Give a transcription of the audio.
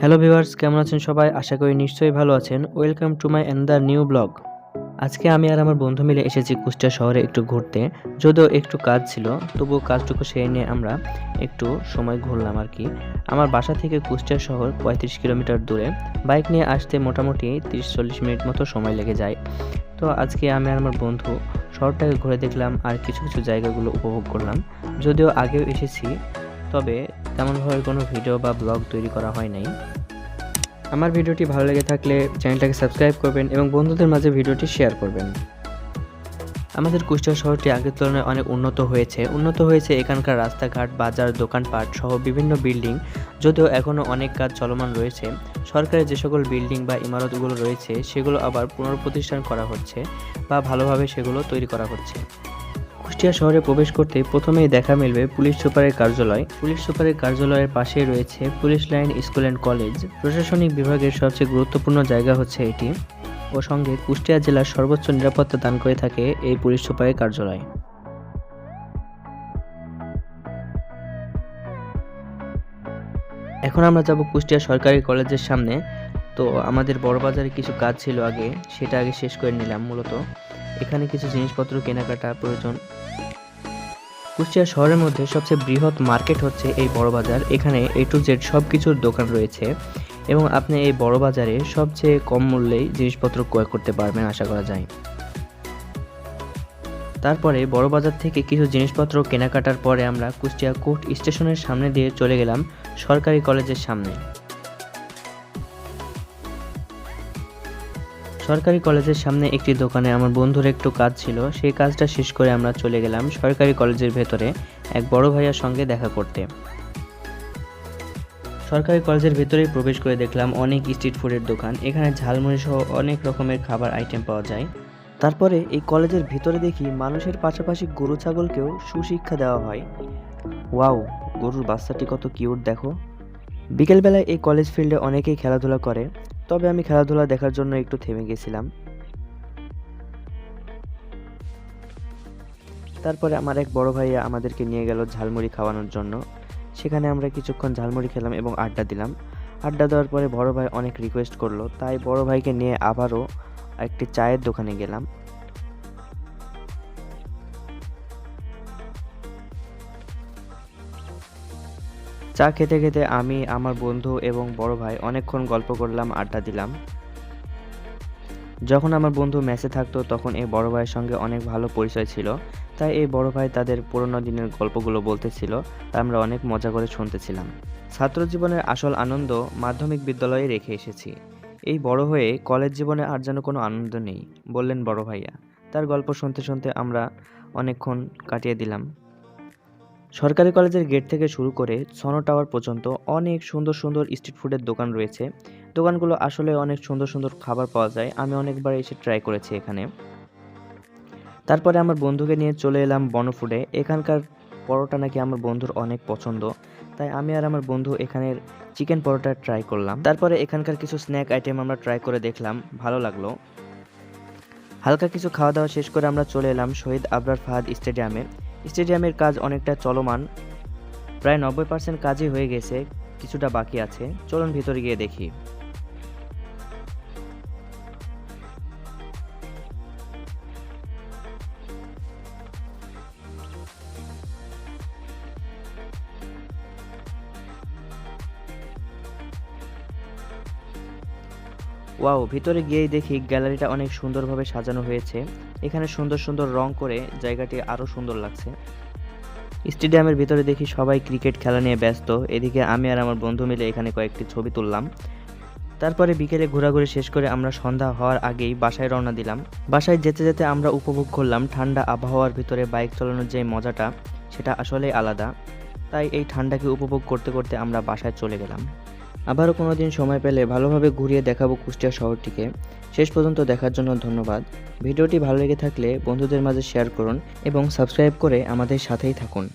Hello viewers কেমন আছেন সবাই? আশা করি নিশ্চয়ই ভালো আছেন। Welcome to my another new blog আজকে আমি আর আমার বন্ধু মিলে এসেছি কুষ্টিয়া শহরে একটু ঘুরতে। যদিও একটু কাজ ছিল, তবুও কাজটুকু সেরে নিয়ে আমরা একটু সময় ঘুরলাম আর কি। আমার বাসা থেকে কুষ্টিয়া শহর পঁয়ত্রিশ কিলোমিটার দূরে। বাইক নিয়ে আসতে মোটামুটি তিরিশ চল্লিশ মিনিট মতো সময় লেগে যায়। তো আজকে আমি আর আমার বন্ধু শহরটাকে ঘুরে দেখলাম আর কিছু কিছু জায়গাগুলো উপভোগ করলাম। যদিও আগেও এসেছি, তবে তেমনভাবে কোনো ভিডিও বা ব্লগ তৈরি করা হয় নাই। আমার ভিডিওটি ভালো লেগে থাকলে চ্যানেলটাকে সাবস্ক্রাইব করবেন এবং বন্ধুদের মাঝে ভিডিওটি শেয়ার করবেন। আমাদের কুষ্টিয়া শহরটি আগের তুলনায় অনেক উন্নত হয়েছে। উন্নত হয়েছে এখানকার রাস্তাঘাট, বাজার, দোকানপাট সহ বিভিন্ন বিল্ডিং, যদিও এখনও অনেক কাজ চলমান রয়েছে। সরকারের যে সকল বিল্ডিং বা ইমারতগুলো রয়েছে, সেগুলো আবার পুনঃপ্রতিষ্ঠান করা হচ্ছে বা ভালোভাবে সেগুলো তৈরি করা হচ্ছে। কুষ্টিয়া শহরে প্রবেশ করতে প্রথমেই দেখা মিলবে পুলিশ সুপারের কার্যালয়। পুলিশ সুপারের কার্যালয়ের পাশেই রয়েছে police line, school and college. প্রশাসনিক বিভাগের সবচেয়ে গুরুত্বপূর্ণ জায়গা হচ্ছে এটি। ও সঙ্গে কুষ্টিয়া জেলার সর্বোচ্চ নিরাপত্তা দান করে থাকে এই পুলিশ সুপারের কার্যালয়। এখন আমরা যাব কুষ্টিয়া সরকারি কলেজের সামনে। তো আমাদের বড় বাজারে কিছু কাজ ছিল আগে, সেটা আগে শেষ করে নিলাম মূলত। এখানে কিছু জিনিসপত্র, কেনাকাটা প্রয়োজন। কুষ্টিয়া শহরের মধ্যে সবচেয়ে বৃহৎ মার্কেট হচ্ছে এই বড় বাজার। এখানে এ টু জেড সব কিছুর দোকান রয়েছে এবং আপনি এই বড় বাজারে সবচেয়ে কম মূল্যেই জিনিসপত্র ক্রয় করতে পারবেন, আশা করা যায়। তারপরে বড় বাজার থেকে কিছু জিনিসপত্র কেনাকাটার পরে আমরা কুষ্টিয়া কোর্ট স্টেশনের সামনে দিয়ে চলে গেলাম সরকারি কলেজের সামনে। সরকারি কলেজের সামনে একটি দোকানে আমার বন্ধুর একটু কাজ ছিল। সেই কাজটা শেষ করে আমরা চলে গেলাম সরকারি কলেজের ভেতরে এক বড় ভাইয়ার সঙ্গে দেখা করতে। সরকারি কলেজের ভেতরেই প্রবেশ করে দেখলাম অনেক স্ট্রিট ফুডের দোকান। এখানে ঝালমুড়ি সহ অনেক রকমের খাবার আইটেম পাওয়া যায়। তারপরে এই কলেজের ভিতরে দেখি মানুষের পাশাপাশি গরু ছাগলকেও সুশিক্ষা দেওয়া হয়। ওয়াও, গরুর বাচ্চাটি কত কিউট, দেখো। বিকেলবেলায় এই কলেজ ফিল্ডে অনেকেই খেলাধুলা করে। তবে আমি খেলাধুলা দেখার জন্য একটু থেমে গেছিলাম। তারপরে আমার এক বড় ভাইয়া আমাদেরকে নিয়ে গেল ঝালমুড়ি খাওয়ানোর জন্য। সেখানে আমরা কিছুক্ষণ ঝালমুড়ি খেলাম এবং আড্ডা দিলাম। আড্ডা দেওয়ার পরে বড় ভাই অনেক রিকোয়েস্ট করল। তাই বড় ভাইকে নিয়ে আবারও একটি চায়ের দোকানে গেলাম। চা খেতে খেতে আমি, আমার বন্ধু এবং বড় ভাই অনেকক্ষণ গল্প করলাম, আড্ডা দিলাম। যখন আমার বন্ধু মেসে থাকতো, তখন এই বড় ভাইয়ের সঙ্গে অনেক ভালো পরিচয় ছিল। তাই এই বড় ভাই তাদের পুরনো দিনের গল্পগুলো বলতেছিল তা আমরা অনেক মজা করে শুনতেছিলাম। ছাত্র জীবনের আসল আনন্দ মাধ্যমিক বিদ্যালয়ে রেখে এসেছি। এই বড় হয়ে কলেজ জীবনে আর যেন কোনো আনন্দ নেই, বললেন বড় ভাইয়া। তার গল্প শুনতে শুনতে আমরা অনেকক্ষণ কাটিয়ে দিলাম। সরকারি কলেজের গেট থেকে শুরু করে সনো টাওয়ার পর্যন্ত অনেক সুন্দর সুন্দর স্ট্রিট ফুডের দোকান রয়েছে। দোকানগুলো আসলে অনেক সুন্দর সুন্দর খাবার পাওয়া যায়। আমি অনেকবার এসে ট্রাই করেছি এখানে। তারপরে আমার বন্ধুকে নিয়ে চলে এলাম বনফুডে এখানকার পরোটা নাকি আমার বন্ধুর অনেক পছন্দ। তাই আমি আর আমার বন্ধু এখানের চিকেন পরোটা ট্রাই করলাম। তারপরে এখানকার কিছু স্ন্যাক আইটেম আমরা ট্রাই করে দেখলাম। ভালো লাগল। হালকা কিছু খাওয়া দাওয়া শেষ করে আমরা চলে এলাম শহীদ আবরার ফাহাদ স্টেডিয়ামে স্টেডিয়ামের কাজ অনেকটা চলমান। প্রায় নব্বই পার্সেন্ট কাজই হয়ে গেছে, কিছুটা বাকি আছে। চলুন ভিতরে গিয়ে দেখি। ওয়াও, ভিতরে গিয়েই দেখি গ্যালারিটা অনেক সুন্দরভাবে সাজানো হয়েছে। এখানে সুন্দর সুন্দর রং করে জায়গাটি আরও সুন্দর লাগছে। স্টেডিয়ামের ভিতরে দেখি সবাই ক্রিকেট খেলা নিয়ে ব্যস্ত। এদিকে আমি আর আমার বন্ধু মিলে এখানে কয়েকটি ছবি তুললাম। তারপরে বিকেলে ঘোরাঘুরি শেষ করে আমরা সন্ধ্যা হওয়ার আগেই বাসায় রওনা দিলাম। বাসায় যেতে যেতে আমরা উপভোগ করলাম ঠান্ডা আবহাওয়ার ভিতরে বাইক চালানোর যে মজাটা, সেটা আসলেই আলাদা। তাই এই ঠান্ডাকে উপভোগ করতে করতে আমরা বাসায় চলে গেলাম। আবারও কোনো দিন সময় পেলে ভালোভাবে ঘুরিয়ে দেখাবো কুষ্টিয়া শহরটিকে। শেষ পর্যন্ত দেখার জন্য ধন্যবাদ। ভিডিওটি ভালো লেগে থাকলে বন্ধুদের মাঝে শেয়ার করুন এবং সাবস্ক্রাইব করে আমাদের সাথেই থাকুন।